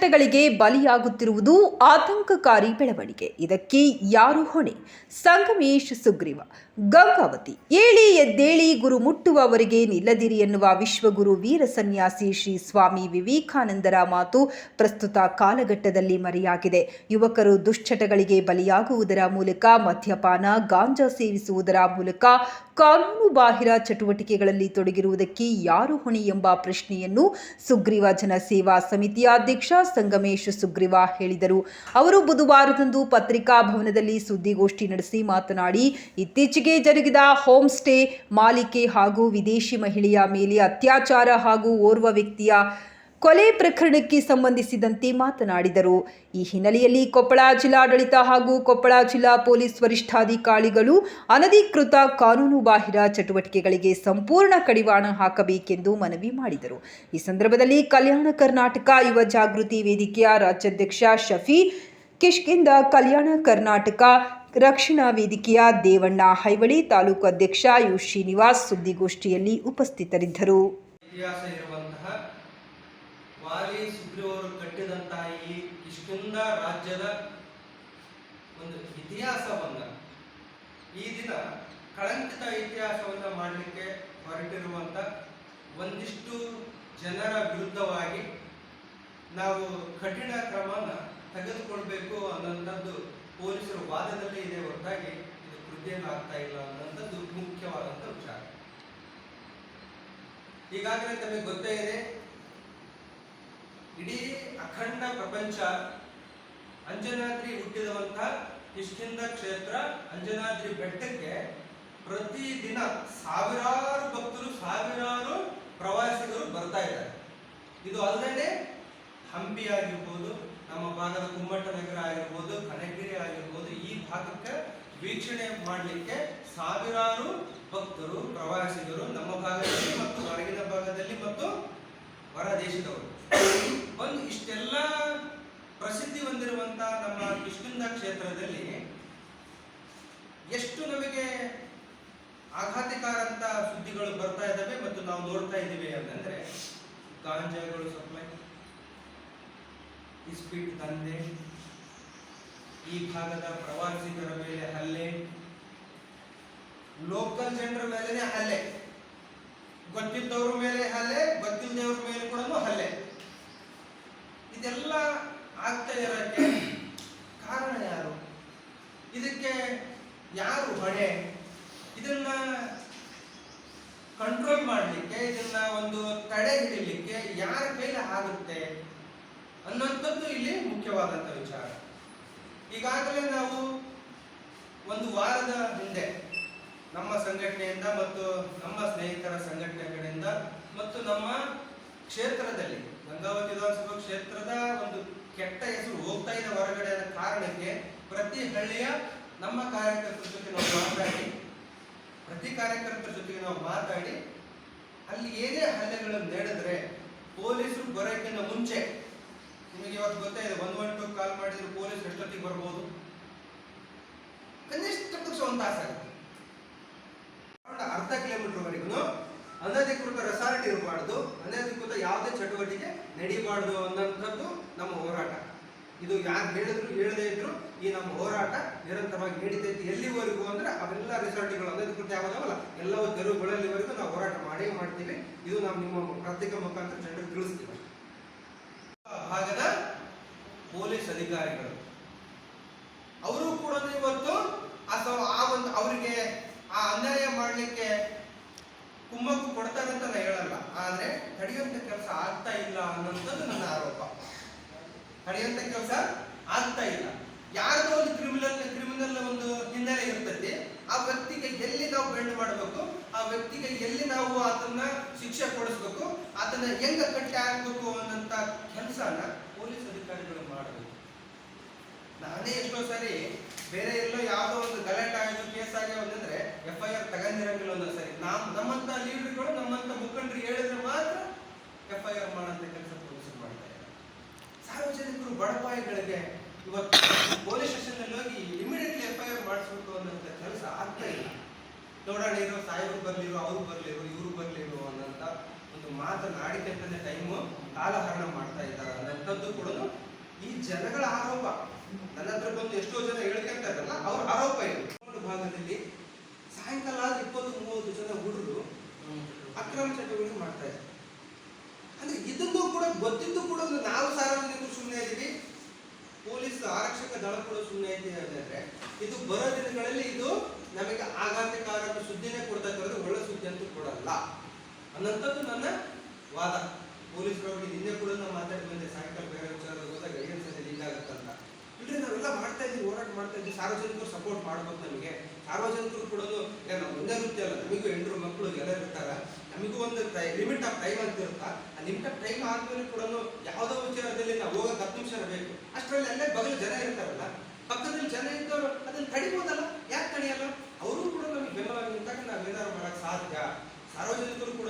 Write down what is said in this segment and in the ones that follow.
ದುಶ್ಚಟಗಳಿಗೆ ಬಲಿಯಾಗುತ್ತಿರುವುದು ಆತಂಕಕಾರಿ ಬೆಳವಣಿಗೆ. ಇದಕ್ಕೆ ಯಾರು ಹೊಣೆ? ಸಂಗಮೇಶ್ ಸುಗ್ರೀವ. ಗಂಗಾವತಿ. ಏಳಿ ಎದ್ದೇಳಿ ಗುರು ಮುಟ್ಟುವವರೆಗೆ ನಿಲ್ಲದಿರಿ ಎನ್ನುವ ವಿಶ್ವಗುರು ವೀರ ಸನ್ಯಾಸಿ ಶ್ರೀ ಸ್ವಾಮಿ ವಿವೇಕಾನಂದರ ಮಾತು ಪ್ರಸ್ತುತ ಕಾಲಘಟ್ಟದಲ್ಲಿ ಮರೆಯಾಗಿದೆ. ಯುವಕರು ದುಶ್ಚಟಗಳಿಗೆ ಬಲಿಯಾಗುವುದರ ಮೂಲಕ, ಮದ್ಯಪಾನ, ಗಾಂಜಾ ಸೇವಿಸುವುದರ ಮೂಲಕ, ಕಾನೂನು ಬಾಹಿರ ಚಟುವಟಿಕೆಗಳಲ್ಲಿ ತೊಡಗಿರುವುದಕ್ಕೆ ಯಾರು ಹೊಣೆ ಎಂಬ ಪ್ರಶ್ನೆಯನ್ನು ಸುಗ್ರೀವ ಜನ ಸೇವಾ ಸಮಿತಿಯ ಅಧ್ಯಕ್ಷ ಸಂಗಮೇಶ್ ಸುಗ್ರೀವ ಹೇಳಿದರು. ಅವರು ಬುಧವಾರದಂದು ಪತ್ರಿಕಾ ಭವನದಲ್ಲಿ ಸುದ್ದಿಗೋಷ್ಠಿ ನಡೆಸಿ ಮಾತನಾಡಿ, ಇತ್ತೀಚೆಗೆ ಜರುಗಿದ ಹೋಮ್ ಸ್ಟೇ ಮಾಲಿಕೆ ಹಾಗೂ ವಿದೇಶಿ ಮಹಿಳೆಯ ಮೇಲೆ ಅತ್ಯಾಚಾರ ಹಾಗೂ ಓರ್ವ ವ್ಯಕ್ತಿಯ ಕೊಲೆ ಪ್ರಕರಣಕ್ಕೆ ಸಂಬಂಧಿಸಿದಂತೆ ಮಾತನಾಡಿದರು. ಈ ಹಿನ್ನೆಲೆಯಲ್ಲಿ ಕೊಪ್ಪಳ ಜಿಲ್ಲಾಡಳಿತ ಹಾಗೂ ಕೊಪ್ಪಳ ಜಿಲ್ಲಾ ಪೊಲೀಸ್ ವರಿಷ್ಠಾಧಿಕಾರಿಗಳು ಅನಧಿಕೃತ ಕಾನೂನುಬಾಹಿರ ಚಟುವಟಿಕೆಗಳಿಗೆ ಸಂಪೂರ್ಣ ಕಡಿವಾಣ ಹಾಕಬೇಕೆಂದು ಮನವಿ ಮಾಡಿದರು. ಈ ಸಂದರ್ಭದಲ್ಲಿ ಕಲ್ಯಾಣ ಕರ್ನಾಟಕ ಯುವ ಜಾಗೃತಿ ವೇದಿಕೆಯ ರಾಜ್ಯಾಧ್ಯಕ್ಷ ಶಫಿ ಕಿಷ್ಕಿಂದ ಕಲ್ಯಾಣ ಕರ್ನಾಟಕ ರಕ್ಷಣಾ ವೇದಿಕೆಯ ದೇವಣ್ಣ ಹೈವಳಿ, ತಾಲೂಕು ಅಧ್ಯಕ್ಷ ಯು ಶ್ರೀನಿವಾಸ್ ಸುದ್ದಿಗೋಷ್ಠಿಯಲ್ಲಿ ಉಪಸ್ಥಿತರಿದ್ದರು. ವಾಲಿ ಸುಗ್ರೀವರು ಕಟ್ಟಿದಂತಹ ಈ ಕಿಷ್ಕಿಂದ ರಾಜ್ಯದ ಒಂದು ಇತಿಹಾಸವನ್ನು ಈ ದಿನ ಕಳಂಕಿತ ಇತಿಹಾಸವನ್ನ ಮಾಡಲಿಕ್ಕೆ ಹೊರಟಿರುವಂತ ಒಂದಿಷ್ಟು ಜನರ ವಿರುದ್ಧವಾಗಿ ನಾವು ಕಠಿಣ ಕ್ರಮನ ತೆಗೆದುಕೊಳ್ಬೇಕು ಅನ್ನೋಂಥದ್ದು ಪೊಲೀಸರ ವಾದದಲ್ಲಿ ಇದೆ ಹೊರತಾಗಿ ಇದು ಕೃತ್ಯನ ಆಗ್ತಾ ಇಲ್ಲ ಅನ್ನೋಂಥದ್ದು ಮುಖ್ಯವಾದಂಥ ವಿಚಾರ. ಈಗಾಗಲೇ ತಮಗೆ ಗೊತ್ತೇ ಇದೆ ಇಡೀ ಅಖಂಡ ಪ್ರಪಂಚ ಅಂಜನಾದ್ರಿ ಹುಟ್ಟಿದವಂತ ಕಿಷ್ಕಿಂದ ಕ್ಷೇತ್ರ ಅಂಜನಾದ್ರಿ ಬೆಟ್ಟಕ್ಕೆ ಪ್ರತಿದಿನ ಸಾವಿರಾರು ಭಕ್ತರು, ಸಾವಿರಾರು ಪ್ರವಾಸಿಗರು ಬರ್ತಾ ಇದ್ದಾರೆ. ಇದು ಅಲ್ಲದೆ ಹಂಪಿ ಆಗಿರ್ಬೋದು, ನಮ್ಮ ಭಾಗದ ಕುಮ್ಮಟ ನಗರ ಆಗಿರ್ಬೋದು ಕನಗಿರಿ ಆಗಿರ್ಬೋದು, ಈ ಭಾಗಕ್ಕೆ ವೀಕ್ಷಣೆ ಮಾಡಲಿಕ್ಕೆ ಸಾವಿರಾರು ಭಕ್ತರು, ಪ್ರವಾಸಿಗರು ನಮ್ಮ ಭಾಗದಲ್ಲಿ ಮತ್ತು ಹೊರಗಿನ ಭಾಗದಲ್ಲಿ ಮತ್ತು ಹೊರ ದೇಶದವರು. ಹೊಂದಿರುವಂತ ನಮ್ಮ ಕಿಷ್ಕಿಂದ ಕ್ಷೇತ್ರದಲ್ಲಿ ಎಷ್ಟು ನಮಗೆ ಆಘಾತಕಾರಂತ ಸುದ್ದಿಗಳು ಬರ್ತಾ ಇದ್ದಾವೆ ಮತ್ತು ನಾವು ನೋಡ್ತಾ ಇದ್ದೀವಿ ಅಂತಂದ್ರೆ ಗಾಂಜಾಗಳು ಸಪ್ಲೈ ಇಸ್ಪೀಟ್ ದಂಧೆ, ಈ ಭಾಗದ ಪ್ರವಾಸಿಗರ ಮೇಲೆ ಹಲ್ಲೆ ಲೋಕಲ್ ಜನರ ಮೇಲೆ ಹಲ್ಲೆ. ಗೊತ್ತಿದ್ದವ್ರ ಮೇಲೆ ಹಲ್ಲೆ ಗೊತ್ತಿಲ್ಲದವ್ರ ಮೇಲೆ ಕೂಡ ಹಲ್ಲೆ. ಇದೆಲ್ಲ ಆಗ್ತಾ ಇರೋಕ್ಕೆ ಕಾರಣ ಯಾರು ಇದಕ್ಕೆ ಯಾರು ಹೊಣೆ? ಇದನ್ನ ಕಂಟ್ರೋಲ್ ಮಾಡಲಿಕ್ಕೆ, ಇದನ್ನ ಒಂದು ತಡೆ ಹಿಡಿಲಿಕ್ಕೆ ಯಾರ ಕೈಲಿ ಆಗುತ್ತೆ ಅನ್ನೋಂಥದ್ದು ಇಲ್ಲಿ ಮುಖ್ಯವಾದಂಥ ವಿಚಾರ. ಈಗಾಗಲೇ ನಾವು ಒಂದು ವಾರದ ಹಿಂದೆ ನಮ್ಮ ಸಂಘಟನೆಯಿಂದ ಮತ್ತು ನಮ್ಮ ಸ್ನೇಹಿತರ ಸಂಘಟನೆಗಳಿಂದ ಮತ್ತು ನಮ್ಮ ಕ್ಷೇತ್ರದಲ್ಲಿ, ಗಂಗಾವತಿ ವಿಧಾನಸಭಾ ಕ್ಷೇತ್ರದ ಒಂದು ಕೆಟ್ಟ ಹೆಸರು ಹೋಗ್ತಾ ಇದೆ ಹೊರಗಡೆ ಕಾರಣಕ್ಕೆ ಪ್ರತಿ ಹಳ್ಳಿಯ ನಮ್ಮ ಕಾರ್ಯಕರ್ತರ ಜೊತೆ ನಾವು ಮಾತಾಡಿ, ಪ್ರತಿ ಕಾರ್ಯಕರ್ತರ ಜೊತೆಗೆ ನಾವು ಮಾತಾಡಿ, ಅಲ್ಲಿ ಏನೇ ಹಲ್ಲೆಗಳನ್ನು ನಡೆದ್ರೆ ಪೊಲೀಸರು ಬರೋಕ್ಕಿಂತ ಮುಂಚೆ, ನಿಮಗೆ ಇವತ್ತು ಗೊತ್ತೇ ಇದೆ ಒನ್ ಒನ್ ಕಾಲ್ ಮಾಡಿದ್ರೆ ಪೊಲೀಸ್ ಎಷ್ಟೊತ್ತಿಗೆ ಬರ್ಬೋದು? ಕನಿಷ್ಠ ಪಕ್ಷ ಒಂದು ತಾಸಾಗುತ್ತೆ ಅರ್ಧ ಕಿಲೋಮೀಟರ್ವರೆಗೂ ಅನಧಿಕೃತ ರೆಸಾರ್ಟ್ ಇರಬಾರ್ದು ಅನಧಿಕೃತ ಯಾವುದೇ ಚಟುವಟಿಕೆ ನಡೀಬಾರ್ದು ಅನ್ನೋಂಥದ್ದು ನಮ್ಮ ಹೋರಾಟ. ಇದು ಯಾರು ಹೇಳಿದ್ರು ಹೇಳದೇ ಇದ್ರು ಈ ನಮ್ಮ ಹೋರಾಟ ನಿರಂತರವಾಗಿ ನಡೀತೈತಿ ಎಲ್ಲಿವರೆಗೂ ಅಂದ್ರೆ ಅವೆಲ್ಲ ರಿಸಲ್ಟ್ಗಳು ಅನಧಿಕೃತ ಯಾವುದಾವಲ್ಲ ಎಲ್ಲವೂ ತೆರವುಗಳಲ್ಲಿವರೆಗೂ ನಾವು ಹೋರಾಟ ಮಾಡೇ ಮಾಡ್ತೀವಿ. ಇದು ನಾವು ನಿಮ್ಮ ಪ್ರತ್ಯೇಕ ಮುಖಾಂತರ ಜನರಿಗೆ ತಿಳಿಸ್ತೀವಿ. ಭಾಗದ ಪೊಲೀಸ್ ಅಧಿಕಾರಿಗಳು. ಅವರು ಕೂಡ ಇವತ್ತು ಆ ಒಂದು ಅವರಿಗೆ ಆ ಅನ್ಯಾಯ ಮಾಡಲಿಕ್ಕೆ ಕುಮ್ಮಕ್ಕು ಕೊಡ್ತಾರೆ ಅಂತ ನಾನು ಹೇಳಲ್ಲ. ಆದ್ರೆ ತಡೆಯುವಂತ ಕೆಲಸ ಆಗ್ತಾ ಇಲ್ಲ ಅನ್ನೋಂಥದ್ದು ನನ್ನ ಆರೋಪ. ತಡೆಯುವಂತ ಕೆಲಸ ಆಗ್ತಾ ಇಲ್ಲ. ಯಾರ್ದೋ ಒಂದು ಕ್ರಿಮಿನಲ್ ಕ್ರಿಮಿನಲ್ ಒಂದು ಹಿನ್ನೆಲೆ ಇರ್ತದೆ ಆ ವ್ಯಕ್ತಿಗೆ ಎಲ್ಲಿ ನಾವು ಬೆಂಡ್ ಮಾಡಬೇಕು, ಆ ವ್ಯಕ್ತಿಗೆ ಎಲ್ಲಿ ನಾವು ಅದನ್ನ ಶಿಕ್ಷೆ ಕೊಡಿಸ್ಬೇಕು ಆತನ ಹೆಂಗ ಕಟ್ಟಿ ಹಾಕ್ಬೇಕು ಅನ್ನೋಂಥ ಕೆಲಸನ ಪೊಲೀಸ್ ಅಧಿಕಾರಿಗಳು ಮಾಡಬೇಕು. ನಾನೇ ಎಷ್ಟೋ ಸಾರಿ ಬೇರೆ ಎಲ್ಲೋ ಯಾವುದೋ ಒಂದು ಗಲಾಟೆ ಆಗಿ ಕೇಸ್ ಆಗ್ಯಾವ ಅಂತಂದ್ರೆ ಎಫ್ ಐ ಆರ್ ತಗೊಂಡಿರಂಗಿಲ್ಲ ಒಂದೊಂದ್ಸರಿ. ನಮ್ಮಂತ ಲೀಡರ್ಗಳು ನಮ್ಮಂತ ಮುಖಂಡರು ಹೇಳಿದ್ರೆ ಮಾತ್ರ ಎಫ್ ಐ ಆರ್ ಮಾಡೋಂಥ ಕೆಲಸ ಪೊಲೀಸರು ಮಾಡ್ತಾ ಇದ್ದಾರೆ ಸಾರ್ವಜನಿಕರು ಬಡಪಾಯಿಗಳಿಗೆ ಇವತ್ತು ಪೊಲೀಸ್ ಸ್ಟೇಷನ್ ಅಲ್ಲಿ ಹೋಗಿ ಇಮಿಡಿಯೇಟ್ಲಿ ಎಫ್ ಐ ಆರ್ ಮಾಡಿಸ್ಬೇಕು ಅನ್ನೋಂಥ ಕೆಲಸ ಆಗ್ತಾ ಇಲ್ಲ ಇರೋ ಸಾಹೇಬರು ಬರ್ಲಿರೋ ಅವ್ರು ಬರ್ಲಿರೋ ಇವರು ಬರ್ಲಿರೋ ಅನ್ನೋಂಥ ಒಂದು ಮಾತನ್ನು ಆಡಿಕೆ ಟೈಮು ಕಾಲಹರಣ ಮಾಡ್ತಾ ಇದ್ದಾರೆ ಅನ್ನೋಂಥದ್ದು ಕೂಡ ಈ ಜನಗಳ ಆರೋಪ. ನನ್ನ ಹತ್ರ ಬಂದು ಎಷ್ಟೋ ಜನ ಹೇಳ್ಕೊಂತ ಇರಲ್ಲ ಅವ್ರ ಆರೋಪ ಇದು. ಭಾಗದಲ್ಲಿ ಸಾಯಂಕಾಲ ಆದ್ರೆ ಇಪ್ಪತ್ತು ಮೂವತ್ತು ಜನ ಹುಡುಗರು ಅಕ್ರಮ ಚಟುವಟಿಕೆ ಮಾಡ್ತಾ ಇದ್ದಾರೆ. ಅಂದ್ರೆ ಇದನ್ನು ಕೂಡ, ಗೊತ್ತಿದ್ದು ಕೂಡ ನಾವು ಸಾರ್ವಜನಿಕರು ಸುಮ್ಮನೆ ಇದೀವಿ ಪೊಲೀಸ್ ಆರಕ್ಷಕ ದಳ ಕೂಡ ಸುಮ್ಮನೆ ಇದೆ ಅಂದ್ರೆ ಇದು ಬರೋ ದಿನಗಳಲ್ಲಿ ಇದು ಅನ್ನೋಂಥದ್ದು ನನ್ನ ವಾದ. ಪೊಲೀಸರವ್ರಿಗೆ ನಿನ್ನೆ ಕೂಡ ನಾವು ಮಾತಾಡಿ ಬಂದೆ ಸಾಯಂಕಾಲ ಬೇರೆ ವಿಚಾರ ಹೋದಾಗ ಗೈಡೆನ್ಸ್ ಅಲ್ಲಿ ಹಿಂಗಾಗತ್ತಂತ ಇಲ್ಲಿ ನಾವೆಲ್ಲ ಮಾಡ್ತಾ ಇದ್ದೀವಿ, ಹೋರಾಟ ಮಾಡ್ತಾ ಇದ್ದೀವಿ, ಸಾರ್ವಜನಿಕರು ಸಪೋರ್ಟ್ ಮಾಡ್ಬೋದು ನಮಗೆ. ಸಾರ್ವಜನಿಕರು ಕೂಡ ನಾವು ಒಂದೇ ವೃತ್ತಿ ಅಲ್ಲ, ನಮಗೂ ಹೆಂಡ್ರು ಮಕ್ಕಳು ಎಲ್ಲ ಇರ್ತಾರ. ನಮಗೂ ಒಂದು ಲಿಮಿಟ್ ಆಫ್ ಟೈಮ್ ಅಂತ ಇರುತ್ತಾ? ಆ ಲಿಮಿಟ್ ಆಫ್ ಟೈಮ್ ಆದ್ಮೇಲೆ ಕೂಡ ಯಾವುದೋ ವಿಚಾರದಲ್ಲಿ ನಾವು ಹೋಗೋಕೆ ಹತ್ತು ನಿಮಿಷ ಬೇಕು. ಅಷ್ಟರಲ್ಲಿ ಅಲ್ಲೇ ಬಗಲು ಜನ ಇರ್ತಾರಲ್ಲ, ಪಕ್ಕದಲ್ಲಿ ಜನ ಇದ್ದವರು ಅದನ್ನ ತಡಿಬೋದಲ್ಲ? ಯಾಕೆ ತಡೆಯಲ್ಲ? ಅವರು ಕೂಡ ನಮಗೆ ಬೆಂಬಲವಾಗಿ ನಿಂತಾಗ ನಾವು ಏನಾದ್ರು ಮಾಡೋಕ್ಕೆ ಸಾಧ್ಯ. ಸಾರ್ವಜನಿಕರು ಕೂಡ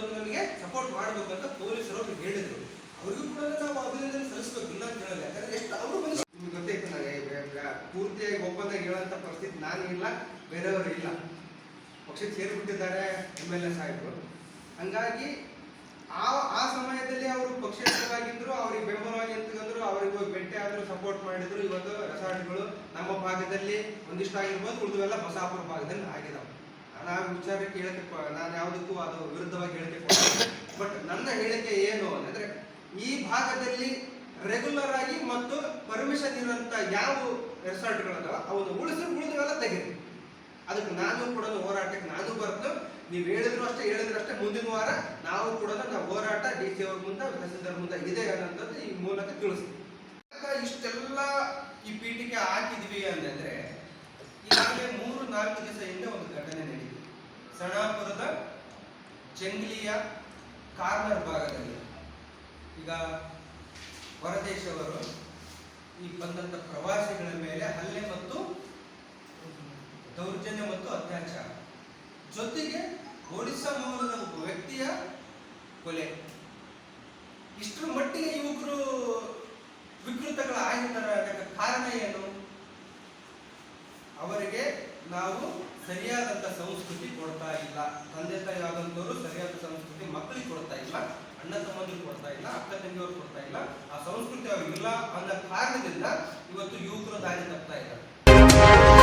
ನಮಗೆ ಸಪೋರ್ಟ್ ಮಾಡಬೇಕು ಅಂತ ಪೊಲೀಸರು ಅವ್ರಿಗೆ ಹೇಳಿದ್ರು. ಅವ್ರಿಗೂ ಕೂಡ ನಾವು ಅಭಿನಂದನೆ ಸಲ್ಲಿಸ್ಬೇಕು, ಇಲ್ಲ ಅಂತ ಹೇಳಲ್ಲ. ಯಾಕಂದ್ರೆ ಎಷ್ಟು ಅವರು ಮನಸ್ಸು ನಿಮ್ಗೆ ಬೆ- ಪೂರ್ತಿಯಾಗಿ ಒಪ್ಪಂದ ಹೇಳುವಂತ ಪರಿಸ್ಥಿತಿ ನಾನು ಇಲ್ಲ, ಬೇರೆಯವರು ಇಲ್ಲ. ಪಕ್ಷ ಸೇರಿಬಿಟ್ಟಿದ್ದಾರೆ ಎಂ ಎಲ್ ಎ ಸಾಹೇಬರು. ಹಂಗಾಗಿ ಆ ಆ ಸಮಯದಲ್ಲಿ ಅವರು ಪಕ್ಷೇತರವಾಗಿದ್ರು, ಅವ್ರಿಗೆ ಬೆಂಬಲವಾಗಿ ನಿಂತ್ಕೊಂಡ್ರು, ಅವ್ರಿಗೆ ಬೆಟ್ಟೆ ಆದರೂ ಸಪೋರ್ಟ್ ಮಾಡಿದ್ರು. ಇವತ್ತು ರೆಸಾರ್ಟ್ಗಳು ನಮ್ಮ ಭಾಗದಲ್ಲಿ ಒಂದಿಷ್ಟು ಆಗಿರ್ಬೋದು, ಉಳಿದವೆಲ್ಲ ಬಸಾಪುರ ಭಾಗದಲ್ಲಿ ಆಗಿದಾವೆ. ನಾನು ಆ ವಿಚಾರ ಹೇಳಕ್ಕೆ ನಾನು ಯಾವುದಕ್ಕೂ ಅದು ವಿರುದ್ಧವಾಗಿ ಹೇಳಿಕೆ ಬಟ್ ನನ್ನ ಹೇಳಿಕೆ ಏನು ಅಂದ್ರೆ ಈ ಭಾಗದಲ್ಲಿ ರೆಗ್ಯುಲರ್ ಆಗಿ ಮತ್ತು ಪರ್ಮಿಷನ್ ಇರುವಂತ ಯಾವ ರೆಸಾರ್ಟ್ಗಳದಾವ ಅವನು ಉಳಿಸಿ ಉಳಿದವೆಲ್ಲ ತೆಗೀರಿ. ಅದಕ್ಕೆ ನಾನು ಕೂಡ ಹೋರಾಟಕ್ಕೆ ನಾನು ಬರ್ತು ನೀವು ಹೇಳಿದ್ರು ಅಷ್ಟೇ ಹೇಳಿದ್ರು ಅಷ್ಟೇ, ಮುಂದಿನ ವಾರ ನಾವು ಕೂಡ ನಾವು ಹೋರಾಟ ಡಿ ಸಿ ಅವ್ರ ಮುಂದೆ, ತಹಸೀಲ್ದಾರ್ ಮುಂದೆ ಇದೆ ಅನ್ನೋಂಥದ್ದು ಈ ಮೂಲಕ ತಿಳಿಸ್ತೀವಿ ಇಷ್ಟೆಲ್ಲ ಈ ಪೀಠಿಗೆ ಹಾಕಿದ್ವಿ ಅಂತಂದ್ರೆ ಈಗಾಗಲೇ ಮೂರು ನಾಲ್ಕು ದಿವಸ ಹಿಂದೆ ಒಂದು ಘಟನೆ ನಡೆಯಿತು ಸಣಾಪುರದ ಜಂಗ್ಲಿಯ ಕಾರ್ನರ್ ಭಾಗದಲ್ಲಿ. ಈಗ ಹೊರದೇಶವರು ಈ ಬಂದಂತ ಪ್ರವಾಸಿಗಳ ಮೇಲೆ ಹಲ್ಲೆ ಮತ್ತು ದೌರ್ಜನ್ಯ ಮತ್ತು ಅತ್ಯಾಚಾರ. ಜೊತೆಗೆ ಒಡಿಸ್ಸಾ ಮೂಲದ ಒಬ್ಬ ವ್ಯಕ್ತಿಯ ಕೊಲೆ ಇಷ್ಟರ ಮಟ್ಟಿಗೆ ಯುವಕರು ವಿಕೃತಗಳ ಆಗಿದ್ದಾರೆ ಅದಕ್ಕೆ ಕಾರಣ ಏನು ಅವರಿಗೆ ನಾವು ಸರಿಯಾದಂತ ಸಂಸ್ಕೃತಿ ಕೊಡ್ತಾ ಇಲ್ಲ ತಂದೆ ತಾಯಿ ಆದಂತವರು ಸರಿಯಾದ ಸಂಸ್ಕೃತಿ ಮಕ್ಕಳಿಗೆ ಕೊಡ್ತಾ ಇಲ್ಲ, ಅಣ್ಣ ತಮ್ಮಂದಿರು ಕೊಡ್ತಾ ಇಲ್ಲ, ಅಕ್ಕ ತಂಗಿಯವರು ಕೊಡ್ತಾ ಇಲ್ಲ, ಆ ಸಂಸ್ಕೃತಿ ಅವ್ರಿಗಿಲ್ಲ ಅನ್ನೋ ಕಾರಣದಿಂದ ಇವತ್ತು ಯುವಕರು ದಾರಿ ತಪ್ತಾ ಇದ್ದಾರೆ.